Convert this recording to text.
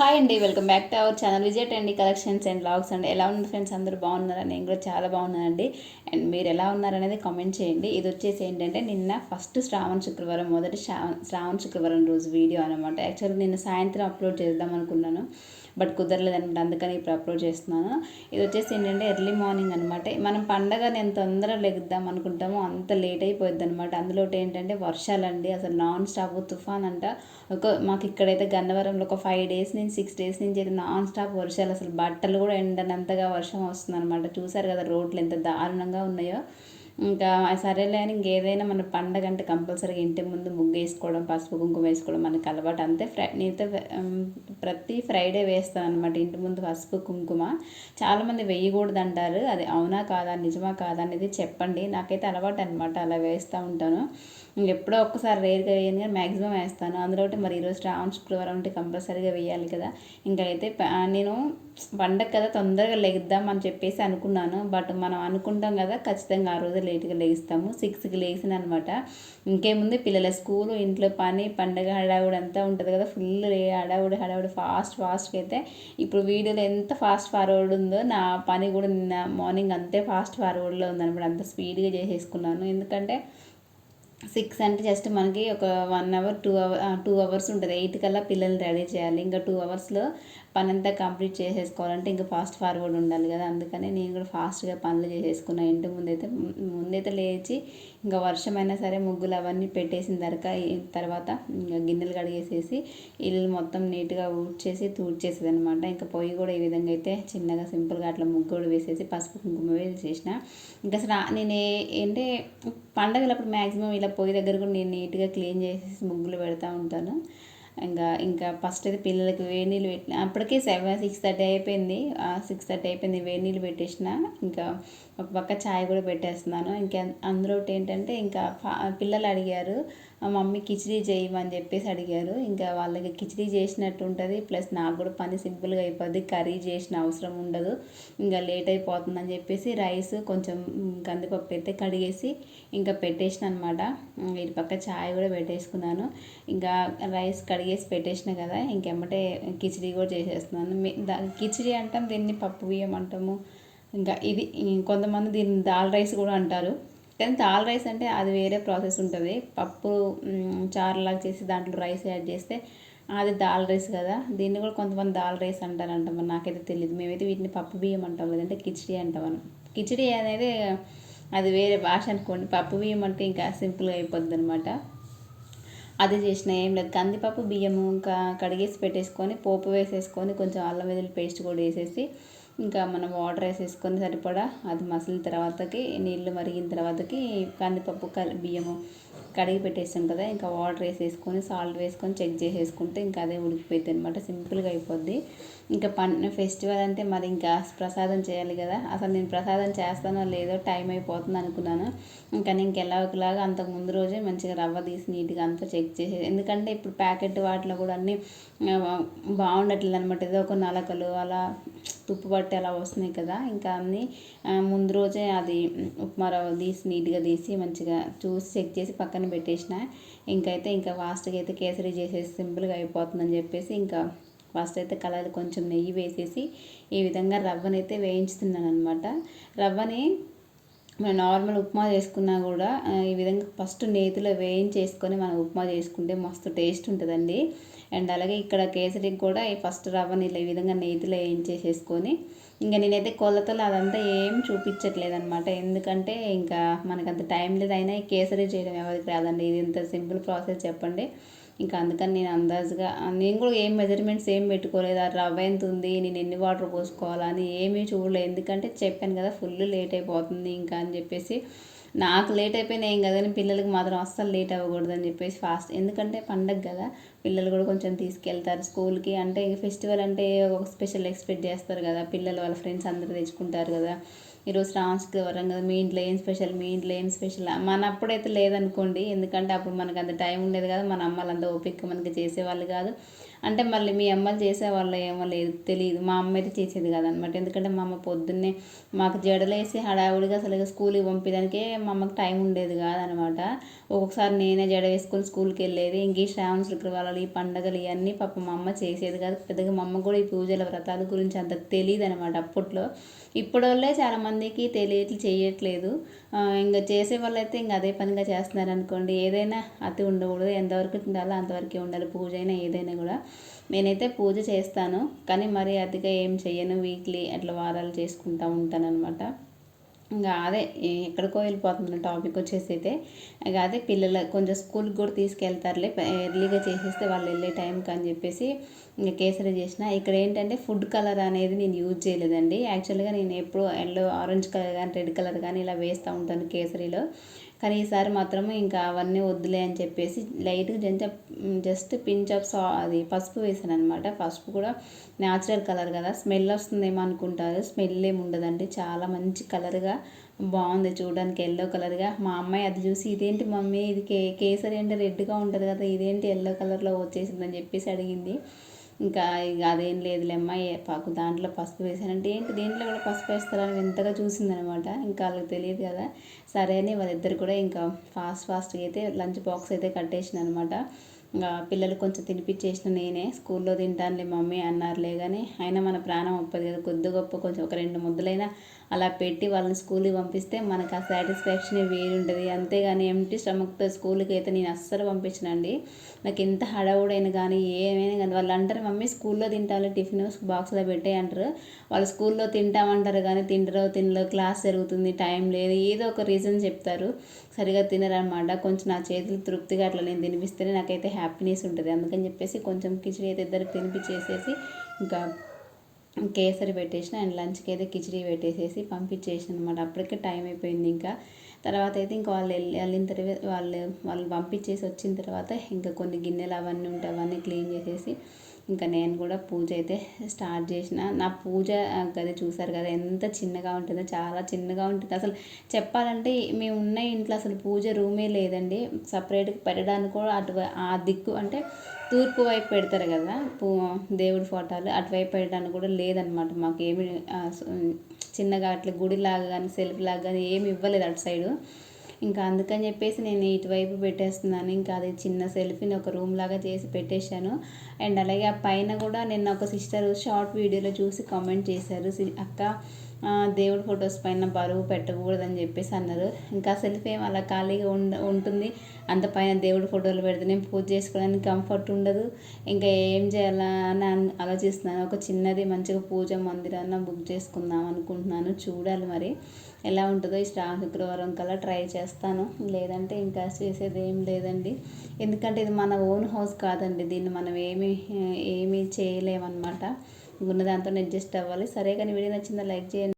Hi అండి welcome back to our channel Vijay అండి collections and blogs అండి. ఎలా ఉంది ఫ్రెండ్స్ అందరూ బాగున్నారా? నేను కూడా చాలా బాగున్నానండి. అండ్ మీరు ఎలా ఉన్నారనేది కామెంట్ చేయండి. ఇది వచ్చేసి ఏంటంటే నిన్న ఫస్ట్ శ్రావణ శుక్రవారం మొదటి శ్రావణ శ్రావణ శుక్రవారం రోజు వీడియో అనమాట యాక్చువల్లీ నిన్న సాయంత్రం అప్లోడ్ చేద్దాం అనుకున్నాను. బట్ కుదరలేదు అనమాట అందుకని ఇప్పుడు అప్లోడ్ చేస్తున్నాను. ఇది వచ్చేసి ఏంటంటే ఎర్లీ మార్నింగ్ అనమాట మనం పండగ నేను తొందరగా లెగుద్దాం అనుకుంటామో అంత లేట్ అయిపోద్ది అనమాట అందులో ఏంటంటే వర్షాలండి. అసలు నాన్ స్టాప్ తుఫాన్ అంట ఒక మాకు ఇక్కడైతే గన్నవరంలో ఒక ఫైవ్ డేస్ నుంచి సిక్స్ డేస్ నుంచి అయితే నాన్ స్టాప్ వర్షాలు అసలు బట్టలు కూడా ఎండనంతగా వర్షం వస్తుంది అనమాట చూసారు కదా రోడ్లు ఎంత దారుణంగా ఉన్నాయో. ఇంకా సరేలే అని ఇంకేదైనా మన పండగ అంటే కంపల్సరీగా ఇంటి ముందు ముగ్గు వేసుకోవడం పసుపు కుంకుమ వేసుకోవడం మనకి అలవాటు. అంతే ఫ్రై నేనైతే ప్రతి ఫ్రైడే వేస్తాను అనమాట ఇంటి ముందు పసుపు కుంకుమ. చాలామంది వేయకూడదు అంటారు అది అవునా కాదా నిజమా కాదా అనేది చెప్పండి. నాకైతే అలవాటు అనమాట అలా వేస్తూ ఉంటాను. ఎప్పుడో ఒక్కసారి రేర్గా వేయను కానీ మ్యాక్సిమం వేస్తాను. అందులో మరి ఈరోజు శ్రావణ శుక్రవారం అంటే కంపల్సరీగా వేయాలి కదా. ఇంకా అయితే నేను పండగ కదా తొందరగా లెగుద్దాం అని చెప్పేసి అనుకున్నాను. బట్ మనం అనుకుంటాం కదా ఖచ్చితంగా ఆ రోజు లేట్గా లెగిస్తాము సిక్స్కి లేచిన అనమాట. ఇంకేముంది? పిల్లల స్కూలు ఇంట్లో పని పండగ హడావుడి అంతా ఉంటుంది కదా. ఫుల్ హడావుడి హడావుడి ఫాస్ట్ ఫాస్ట్గా అయితే ఇప్పుడు వీడియోలో ఎంత ఫాస్ట్ ఫార్వర్డ్ ఉందో నా పని కూడా నిన్న మార్నింగ్ అంతే ఫాస్ట్ ఫార్వర్డ్లో ఉందనమాట. అంత స్పీడ్గా చేసేసుకున్నాను. ఎందుకంటే సిక్స్ అంటే జస్ట్ మనకి ఒక one hour two hour two hours ఉంటుంది. ఎయిట్ కల్లా పిల్లల్ని రెడీ చేయాలి. ఇంకా టూ అవర్స్లో పని అంతా కంప్లీట్ చేసేసుకోవాలంటే ఇంకా ఫాస్ట్ ఫార్వర్డ్ ఉండాలి కదా. అందుకనే నేను కూడా ఫాస్ట్గా పనులు చేసేసుకున్నా. ఇంటి ముందైతే ముందైతే లేచి ఇంకా వర్షమైనా సరే ముగ్గులు అవన్నీ పెట్టేసిన తర్వాత తర్వాత ఇంకా గిన్నెలు కడిగేసేసి ఇల్లు మొత్తం నీట్గా ఊడ్చేసి తూడ్చేసేది అనమాట ఇంకా పొయ్యి కూడా ఈ విధంగా అయితే చిన్నగా సింపుల్గా అట్లా ముగ్గు కూడా వేసేసి పసుపు కుంకుమ వేసి చేసిన. ఇంకా అసలు నేను ఏంటంటే పండగలప్పుడు మ్యాక్సిమం ఇలా పొయ్యి దగ్గర కూడా నేను నీట్గా క్లీన్ చేసేసి ముగ్గులు పెడతా ఉంటాను. ఇంకా ఇంకా ఫస్ట్ అయితే పిల్లలకి వేడి నీళ్ళు పెట్టిన అప్పటికే సెవెన్ సిక్స్ థర్టీ అయిపోయింది. సిక్స్ థర్టీ అయిపోయింది వేడి నీళ్ళు పెట్టేసిన. ఇంకా ఒక పక్క ఛాయ్ కూడా పెట్టేస్తున్నాను. ఇంకా అందులో ఏంటంటే ఇంకా పిల్లలు అడిగారు మమ్మీ కిచిడీ చేయమని చెప్పేసి అడిగారు. ఇంకా వాళ్ళకి కిచిడి చేసినట్టు ఉంటుంది. ప్లస్ నాకు కూడా పని సింపుల్గా అయిపోద్ది. కర్రీ చేసిన అవసరం ఉండదు. ఇంకా లేట్ అయిపోతుందని చెప్పేసి రైస్ కొంచెం కందిపప్పు అయితే కడిగేసి ఇంకా పెట్టేసిన అనమాట ఇటు పక్క చాయ్ కూడా పెట్టేసుకున్నాను. ఇంకా రైస్ కడిగేసి పెట్టేసిన కదా ఇంకెమ్మటే కిచిడి కూడా చేసేస్తున్నాను. కిచిడి అంటాం దీన్ని పప్పు బియ్యం అంటాము. ఇంకా ఇది కొంతమంది దీన్ని దాల్ రైస్ కూడా అంటారు. కానీ దాల్ రైస్ అంటే అది వేరే ప్రాసెస్ ఉంటుంది. పప్పు చారులాగా చేసి దాంట్లో రైస్ యాడ్ చేస్తే అది దాల్ రైస్ కదా. దీన్ని కూడా కొంతమంది దాల్ రైస్ అంటారంట మరి నాకైతే తెలియదు మేమైతే వీటిని పప్పు బియ్యం అంటాం లేదంటే కిచిడి అంటాం కిచిడి అనేది అది వేరే భాష అనుకోండి. పప్పు బియ్యం అంటే ఇంకా సింపుల్గా అయిపోద్ది అనమాట అది చేసిన ఏం లేదు. కందిపప్పు బియ్యము ఇంకా కడిగేసి పెట్టేసుకొని పోపు వేసేసుకొని కొంచెం అల్లం వెల్లుల్లి పేస్ట్ కూడా వేసేసి ఇంకా మనం వాటర్ వేసేసుకొని సరిపడా అది మసిలిన తర్వాతకి నీళ్ళు మరిగిన తర్వాతకి కందిపప్పు కలి బియ్యము కడిగి పెట్టేసాం కదా ఇంకా వాటర్ వేసేసుకొని సాల్ట్ వేసుకొని చెక్ చేసేసుకుంటే ఇంకా అదే ఉడికిపోయింది అనమాట సింపుల్గా అయిపోద్ది. ఇంకా పన్ ఫెస్టివల్ అంటే మరి ఇంకా ప్రసాదం చేయాలి కదా అసలు నేను ప్రసాదం చేస్తానో లేదో టైం అయిపోతుంది అనుకున్నాను. ఇంకా నేను ఒకలాగా అంతకు ముందు రోజే మంచిగా రవ్వ తీసి నీట్గా అంతా చెక్ చేసే ఎందుకంటే ఇప్పుడు ప్యాకెట్ వాటిలో కూడా అన్నీ బాగుండట్లేదు అనమాట ఏదో ఒక నలకలు అలా తుప్పు పట్టి అలా వస్తున్నాయి కదా. ఇంకా అన్నీ ముందు రోజే అది ఉప్మా రవ్వ తీసి నీట్గా తీసి మంచిగా చూసి చెక్ చేసి పక్కన పెట్టేసిన. ఇంకైతే ఇంకా ఫాస్ట్గా అయితే కేసరి చేసేసి సింపుల్గా అయిపోతుందని చెప్పేసి ఇంకా ఫస్ట్ అయితే కలర్ కొంచెం నెయ్యి వేసేసి ఈ విధంగా రవ్వనైతే వేయించుతున్నాను అనమాట రవ్వని మనం నార్మల్ ఉప్మా చేసుకున్నా కూడా ఈ విధంగా ఫస్ట్ నేతిలో వేయించేసుకొని మనం ఉప్మా చేసుకుంటే మస్తు టేస్ట్ ఉంటుందండి. అండ్ అలాగే ఇక్కడ కేసరికి కూడా ఈ ఫస్ట్ రవ్వని ఇలా ఈ విధంగా నేతిలో వేయించేసేసుకొని ఇంకా నేనైతే కొలతలు అదంతా ఏం చూపించట్లేదు అనమాట ఎందుకంటే ఇంకా మనకు అంత టైం లేదు అయినా ఈ కేసరి చేయడం ఎవరికి రాదండి. ఇది ఇంత సింపుల్ ప్రాసెస్ చెప్పండి. ఇంకా అందుకని నేను అందాజుగా నేను కూడా ఏం మెజర్మెంట్స్ ఏం పెట్టుకోలేదు. ఆ రవ్వ ఎంత ఉంది? నేను ఎన్ని వాటర్ పోసుకోవాలని ఏమీ చూడలేదు. ఎందుకంటే చెప్పాను కదా ఫుల్ లేట్ అయిపోతుంది ఇంకా అని చెప్పేసి నాకు లేట్ అయిపోయినా ఏం కదా పిల్లలకి మాత్రం అస్సలు లేట్ అవ్వకూడదు అని చెప్పేసి ఫాస్ట్ ఎందుకంటే పండగ కదా పిల్లలు కూడా కొంచెం తీసుకెళ్తారు స్కూల్కి అంటే ఫెస్టివల్ అంటే ఒక స్పెషల్ ఎక్స్పెక్ట్ చేస్తారు కదా పిల్లలు వాళ్ళ ఫ్రెండ్స్ అందరూ తెచ్చుకుంటారు కదా. ఈరోజు వరం కదా మీ ఇంట్లో ఏం స్పెషల్ మీ ఇంట్లో ఏం స్పెషల్ మన అప్పుడైతే లేదనుకోండి. ఎందుకంటే అప్పుడు మనకు అంత టైం ఉండేది కదా మన అమ్మలంతా ఓపిక మనకి చేసేవాళ్ళు కాదు. అంటే మళ్ళీ మీ అమ్మలు చేసేవాళ్ళు ఏమో లేదు తెలియదు. మా అమ్మ అయితే చేసేది కాదనమాట. ఎందుకంటే మా అమ్మ పొద్దున్నే మాకు జడలేసి హడావుడిగా అసలు స్కూల్కి పంపించడానికే మా అమ్మకి టైం ఉండేది కాదనమాట. ఒక్కొక్కసారి నేనే జడ వేసుకొని స్కూల్కి వెళ్ళేది. ఇంక ఈ శ్రావణ శుక్రవారాలు ఈ పండగలు ఇవన్నీ పాప మా అమ్మ చేసేది కాదు. పెద్దగా మా అమ్మ కూడా ఈ పూజల వ్రతాల గురించి అంత తెలియదు అనమాట అప్పట్లో. ఇప్పటివల్లే చాలామందికి తెలియట్లు చేయట్లేదు. ఇంకా చేసే వాళ్ళు అయితే ఇంకా అదే పనిగా చేస్తున్నారు అనుకోండి ఏదైనా అతి ఉండకూడదు. ఎంతవరకు ఉండాలో అంతవరకే ఉండాలి. పూజ అయినా ఏదైనా కూడా. నేనైతే పూజ చేస్తాను కానీ మరి అతిగా ఏం చేయను వీక్లీ అట్లా వారాలు చేసుకుంటూ ఉంటాను అనమాట ఇంకా అదే ఎక్కడికో వెళ్ళిపోతుంది టాపిక్ వచ్చేసి అయితే ఇంకా అదే పిల్లల కొంచెం స్కూల్కి కూడా తీసుకెళ్తారులే ఎర్లీగా చేసేస్తే వాళ్ళు వెళ్ళే టైంకి అని చెప్పేసి ఇంకా కేసరి చేసిన. ఇక్కడ ఏంటంటే ఫుడ్ కలర్ అనేది నేను యూజ్ చేయలేదండి. యాక్చువల్గా నేను ఎప్పుడు ఎల్లో ఆరెంజ్ కలర్ కానీ రెడ్ కలర్ కానీ ఇలా వేస్తూ ఉంటాను కేసరిలో. కానీ ఈసారి మాత్రం ఇంకా అవన్నీ వద్దులే అని చెప్పేసి లైట్గా జంత జస్ట్ పించ్ ఆఫ్ సా అది పసుపు వేసాను అనమాట పసుపు కూడా న్యాచురల్ కలర్ కదా. స్మెల్ వస్తుందేమో అనుకుంటారు. స్మెల్ ఏమి ఉండదండి. చాలా మంచి కలర్గా బాగుంది చూడడానికి. ఎల్లో కలర్గా. మా అమ్మాయి అది చూసి ఇదేంటి మమ్మీ? ఇది కే కేసరి అంటే రెడ్గా ఉంటుంది కదా. ఇదేంటి ఎల్లో కలర్లో వచ్చేసిందని చెప్పేసి అడిగింది. ఇంకా ఇక అదేం లేదులేమ్మా పాకు దాంట్లో పసుపు వేసానంటే ఏంటి దీంట్లో కూడా పసుపు వేస్తారని వింతగా చూసిందనమాట. ఇంకా వాళ్ళకి తెలియదు కదా. సరే అని వాళ్ళిద్దరు కూడా ఇంకా ఫాస్ట్ ఫాస్ట్గా అయితే లంచ్ బాక్స్ అయితే కట్టేసిన అనమాట ఇంకా పిల్లలు కొంచెం తినిపించేసిన నేనే. స్కూల్లో తింటానులే మమ్మీ అన్నారులే కానీ అయినా మన ప్రాణం ఒప్పదు కదా. కొద్ది గొప్ప కొంచెం ఒక రెండు ముద్దలైనా అలా పెట్టి వాళ్ళని స్కూల్కి పంపిస్తే మనకు ఆ సాటిస్ఫాక్షనే వేరు ఉంటుంది. అంతేగాని ఎంటీ స్టమక్తో స్కూల్కి అయితే నేను అస్సలు పంపించనండి. నాకు ఎంత హడావుడైనా కానీ ఏమైనా కానీ వాళ్ళు అంటారు మమ్మీ స్కూల్లో తింటాలి టిఫిన్ బాక్స్లో పెట్టే అంటారు. వాళ్ళు స్కూల్లో తింటామంటారు కానీ తింటారో తినలో క్లాస్ జరుగుతుంది టైం లేదు ఏదో ఒక రీజన్ చెప్తారు. సరిగా తినరనమాట. కొంచెం నా చేతులు తృప్తిగా అట్లా నేను తినిపిస్తేనే నాకైతే హ్యాపీనెస్ ఉంటుంది. అందుకని చెప్పేసి కొంచెం కిచిడి అయితే ఇద్దరికి తినిపించేసేసి ఇంకా కేసరి పెట్టేసిన అండ్ లంచ్కి అయితే కిచిడి పెట్టేసేసి పంపించేసిన అనమాట అప్పటికే టైం అయిపోయింది ఇంకా. తర్వాత అయితే ఇంకా వాళ్ళు వెళ్ళి వెళ్ళిన తర్వాత వాళ్ళు వాళ్ళు పంపించేసి వచ్చిన తర్వాత ఇంకా కొన్ని గిన్నెలు అవన్నీ ఉంటాయి అవన్నీ క్లీన్ చేసేసి ఇంకా నేను కూడా పూజ అయితే స్టార్ట్ చేసిన. నా పూజ గది చూసారు కదా ఎంత చిన్నగా ఉంటుందో చాలా చిన్నగా ఉంటుంది. అసలు చెప్పాలంటే మేము ఉన్న ఇంట్లో అసలు పూజ రూమే లేదండి. సపరేట్గా పెట్టడానికి కూడా అటు ఆ దిక్కు అంటే తూర్పు వైపు పెడతారు కదా పూ దేవుడి ఫోటోలు అటువైపు పెట్టడానికి కూడా లేదనమాట. మాకు ఏమి చిన్నగా అట్లా గుడిలాగా కానీ సెల్ఫ్ లాగా కానీ ఏమి ఇవ్వలేదు అటు సైడు. ఇంకా అందుకని చెప్పేసి నేను ఇటువైపు పెట్టేస్తున్నాను. ఇంకా అది చిన్న సెల్ఫీని ఒక రూమ్ లాగా చేసి పెట్టేశాను. అండ్ అలాగే ఆ పైన కూడా నిన్న ఒక సిస్టర్ షార్ట్ వీడియోలో చూసి కామెంట్ చేశారు. అక్క దేవుడి ఫొటోస్ పైన బరువు పెట్టకూడదని చెప్పేసి అన్నారు. ఇంకా సెల్ఫీ ఏం అలా ఖాళీగా ఉండ ఉంటుంది. అంత పైన దేవుడి ఫోటోలు పెడితే నేను పూజ చేసుకోవడానికి కంఫర్ట్ ఉండదు. ఇంకా ఏం చేయాలా అని ఆలోచిస్తున్నాను. ఒక చిన్నది మంచిగా పూజ మందిరాన్ని బుక్ చేసుకుందాం అనుకుంటున్నాను. చూడాలి మరి. ఎలా ఉంటుందో ఈ శ్రావణ శుక్రవారం కల్లా ట్రై చేస్తాను. లేదంటే ఇంకా చేసేది ఏం లేదండి. ఎందుకంటే ఇది మన ఓన్ హౌస్ కాదండి. దీన్ని మనం ఏమి ఏమీ చేయలేమన్నమాట. ఉన్న దాంతో అడ్జస్ట్ అవ్వాలి. సరే కానీ వీడియో నచ్చిందా లైక్ చేయండి.